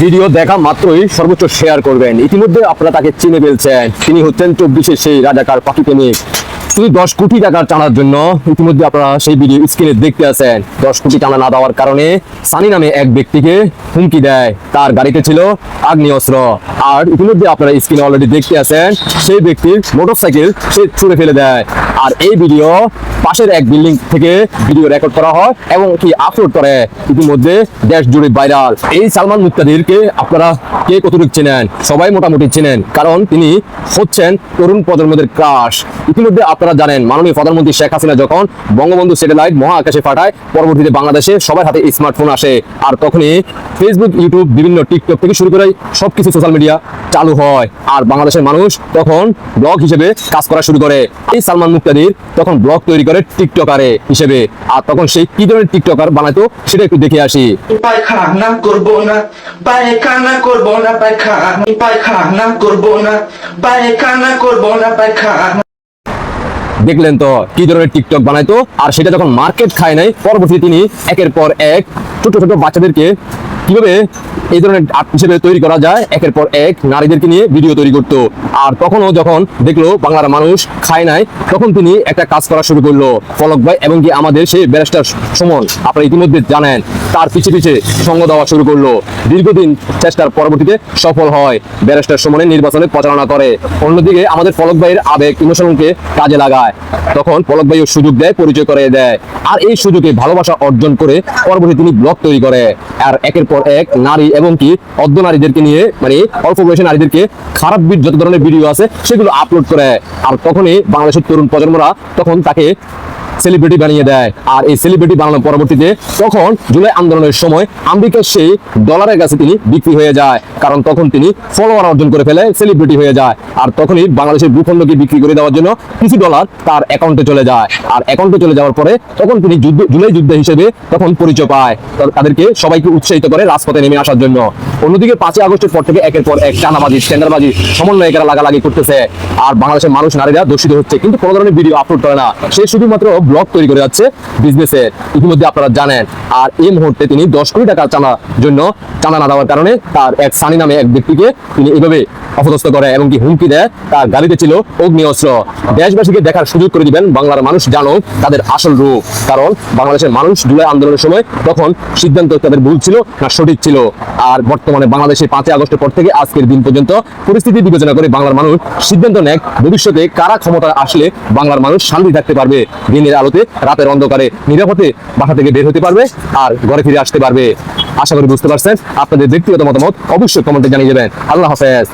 Video দেখা মাত্রই সর্বোচ্চ শেয়ার করবেন। ইতিমধ্যে আপনারা তাকে চিনে ফেলছেন। তিনি হচ্ছেন চব্বিশে সেই রাজাকার পাখি প্রেমিক তিনি দশ কোটি টাকার টানার জন্য ইতিমধ্যে আপনারা সেই ভিডিও স্ক্রিনে দেখতে আছেন। দশ কোটি টানা না দেওয়ার কারণে সানি নামে এক ব্যক্তিকে হুমকি দেয়। তার গাড়িতে ছিল আগ্নেয়স্ত্র। আর ইতিমধ্যে আপনারা স্ক্রিনে অলরেডি দেখতে আছেন, সেই ব্যক্তির মোটরসাইকেল সে ছুড়ে ফেলে দেয়। আর এই ভিডিও পাশের এক বিল্ডিং থেকে ভিডিও রেকর্ড করা হয় এবং কি আপলোড করে ইতিমধ্যে দেশ জুড়ে ভাইরাল। এই সালমান মুক্তাদিরকে আপনারা কে কতটুকু চেনেন? সবাই মোটামুটি চেনেন, কারণ তিনি হচ্ছেন তরুণ প্রজন্মদের ক্রাশ। ইতিমধ্যে আপনারা জানেন, মাননীয় প্রধানমন্ত্রী শেখ হাসিনা যখন বঙ্গবন্ধু স্যাটেলাইট মহাকাশে পাঠায়, পরবর্তীতে বাংলাদেশে সবার হাতে স্মার্টফোন আসে। আর তখনই ফেসবুক ইউটিউব বিভিন্ন টিকটক থেকে শুরু করে সবকিছু সোশ্যাল মিডিয়া চালু হয়। আর বাংলাদেশের মানুষ তখন ব্লগ হিসেবে কাজ করা শুরু করে। এই সালমান মুক্তাদির তখন ব্লগ তৈরি করে টিকটকারে হিসেবে। আর তখন সেই কি ধরনের টিকটকার বানাইতো সেটা একটু দেখে আসি। পায়খানা করব না পায়খানা করব না পায়খানা। পায়খানা করব না পায়খানা করব না পায়খানা। দেখলেন তো কি ধরনের টিকটক বানাইতো আর সেটা যখন মার্কেট খায় নাই পরবর্তী তিনি একের পর এক ছোট ছোট বাচ্চাদেরকে কীভাবে এই ধরনের আর্ট হিসেবে তৈরি করা যায়? একের পর এক নারীদেরকে নিয়ে ভিডিও তৈরি করতো। আর তখনও যখন দেখল বাংলার মানুষ খায় নাই, তখন তিনি একটা কাজ করা শুরু করল। ফলক ভাই এবং কি আমাদের সেই ব্যারিস্টার সুমন, আপনারা ইতিমধ্যে জানেন তার পিছে পিছে সঙ্গ দেওয়া শুরু করল। দীর্ঘদিন চেষ্টার পরবর্তীতে সফল হয় ব্যারিস্টার সুমনের নির্বাচনে প্রচারণা করে। অন্যদিকে আমাদের ফলক ভাইয়ের আবেগ ইমোশনকে কাজে লাগায়। তখন ফলক ভাইও সুযোগ দেয়, পরিচয় করে দেয়। আর এই সুযোগে ভালোবাসা অর্জন করে পরবর্তী তিনি ব্লগ তৈরি করে। আর একের পর এক নারী এবং কি অর্ধ নারীদেরকে নিয়ে মানে অল্প বয়সী নারীদেরকে খারাপ বি- যত ধরনের ভিডিও আছে, সেগুলো আপলোড করে। আর তখনই বাংলাদেশের তরুণ প্রজন্মরা তখন তাকে সেলিব্রিটি বানিয়ে দেয়। আর এই সেলিব্রিটি বানানোর পরবর্তীতে তখন জুলাই আন্দোলনের সময় আমেরিকার সেই ডলারের কাছে তিনি বিক্রি হয়ে যায়। কারণ তখন তিনি ফলোয়ার অর্জন করে ফেলে সেলিব্রিটি হয়ে যায়। আর তখনই বাংলাদেশের ভূখণ্ডকে বিক্রি করে দেওয়ার জন্য কিছু ডলার তার অ্যাকাউন্টে চলে যায়। আর অ্যাকাউন্টে চলে যাওয়ার পরে তখন তিনি যুদ্ধ, জুলাই যুদ্ধ হিসেবে তখন পরিচয় পায়। তাদেরকে সবাইকে উৎসাহিত করে রাজপথে নেমে আসার জন্য। অন্যদিকে পাঁচই আগস্টের পর থেকে একের পর এক টানাবাজি টেন্ডারবাজি সমন্বয়কেরা লাগালাগি করতেছে। আর বাংলাদেশের মানুষ, নারীরা দোষিত হচ্ছে। কিন্তু কোনো ধরনের ভিডিও আপলোড করে না। সে শুধুমাত্র ব্লগ তৈরি করে যাচ্ছে বিজনেসের ইতিমধ্যে আপনারা জানেন। আর এই মুহূর্তে তিনি দশ কোটি টাকা চানার জন্য চাঁদা না দেওয়ার কারণে তার এক সানি নামে এক ব্যক্তিকে তিনি এভাবে অপদস্থ করে এবং কি হুমকি দেয়, তার গাড়িতে ছিল অগ্নি অস্ত্র দেশবাসীকে দেখার সুযোগ করে দিবেন বাংলার মানুষ জানো তাদের আসল রূপ। কারণ বাংলাদেশের মানুষ জুলাই আন্দোলনের সময় তখন সিদ্ধান্ত তাদের ভুল ছিল না সঠিক ছিল। আর বর্তমানে বাংলাদেশে পাঁচই আগস্টের পর থেকে আজকের দিন পর্যন্ত পরিস্থিতি বিবেচনা করে বাংলার মানুষ সিদ্ধান্ত নেয় ভবিষ্যতে কারা ক্ষমতা আসলে বাংলার মানুষ শান্তি থাকতে পারবে? দিনের আলোতে রাতের অন্ধকারে নিরাপদে বাসা থেকে বের হতে পারবে আর ঘরে ফিরে আসতে পারবে। আশা করি বুঝতে পারছেন। আপনাদের ব্যক্তিগত মতামত অবশ্যই কমেন্টে জানিয়ে দেবেন। আল্লাহ হাফেজ।